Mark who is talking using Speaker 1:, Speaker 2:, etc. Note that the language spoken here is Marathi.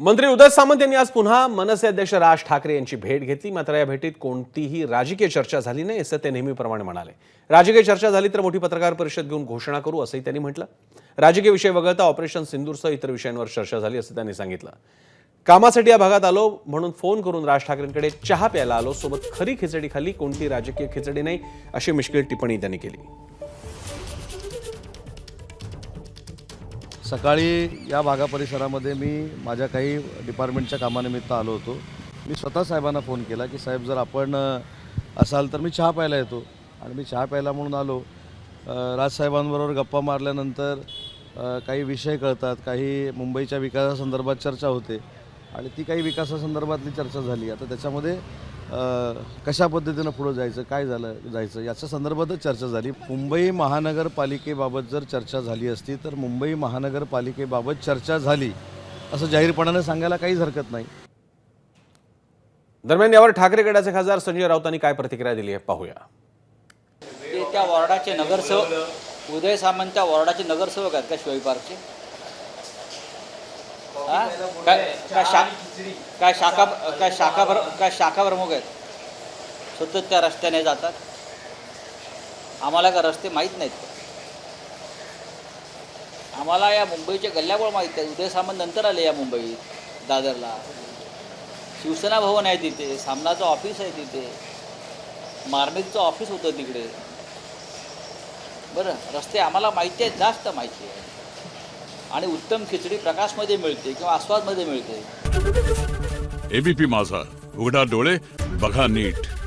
Speaker 1: मंत्री उदय सामंत यांनी आज पुन्हा मनसे अध्यक्ष राज ठाकरे यांची भेट घेतली. मात्र या भेटीत कोणतीही राजकीय चर्चा झाली नाही असं ते नेहमीप्रमाणे म्हणाले. राजकीय चर्चा झाली तर मोठी पत्रकार परिषद घेऊन घोषणा करू असंही त्यांनी म्हटलं. राजकीय विषय वगळता ऑपरेशन सिंदूरसह इतर विषयांवर चर्चा झाली असं त्यांनी सांगितलं. कामासाठी या भागात आलो म्हणून फोन करून राज ठाकरेंकडे चहा प्यायला आलो. सोबत खरी खिचडी खाली कोणती राजकीय खिचडी नाही अशी मिश्किल टिप्पणी त्यांनी केली.
Speaker 2: सकाळी या भागा परिसरामध्ये मी माझ्या काही डिपार्टमेंटच्या कामानिमित्त आलो होतो. मी स्वतः साहेबांना फोन केला की साहेब जर आपण असाल तर मी चहा प्यायला येतो. आणि मी चहा प्यायला म्हणून आलो. राजसाहेबांबरोबर गप्पा मारल्यानंतर काही विषय कळतात. काही मुंबईच्या विकासासंदर्भात चर्चा होते. आणि ती काही विकासासंदर्भातली चर्चा झाली. आता त्याच्यामध्ये कशा पद्धतीनं पुढं जायचं काय झालं जायचं याच्या संदर्भातच चर्चा झाली. मुंबई महानगरपालिकेबाबत जर चर्चा झाली असती तर मुंबई महानगरपालिकेबाबत चर्चा झाली असं जाहीरपणाने सांगायला काहीच हरकत नाही.
Speaker 1: दरम्यान यावर ठाकरे गटाचे खासदार संजय राऊतांनी काय प्रतिक्रिया दिली आहे पाहूया.
Speaker 3: ते त्या वॉर्डाचे नगरसेवक उदय सामंतच्या वॉर्डाचे नगरसेवक आहेत का शिवाई पार्कचे? हा? काय काय शा काय शाखा काय शाखा भर काय शाखा प्रमुख आहेत? सतत त्या रस्त्याने जातात. आम्हाला का रस्ते माहीत नाहीत. आम्हाला या मुंबईच्या गल्ल्याबोळ माहीत आहेत उदय सामंत नंतर आले या मुंबईत दादरला. शिवसेना भवन आहे तिथे सामनाचं ऑफिस आहे तिथे. मार्मिकचं ऑफिस होतं तिकडे. बरं रस्ते आम्हाला माहिती आहेत जास्त माहिती आहे आणि उत्तम खिचडी प्रकाशमध्ये मिळते किंवा आस्वादमध्ये मिळते.
Speaker 4: एबीपी माझा. उघडा डोळे बघा नीट.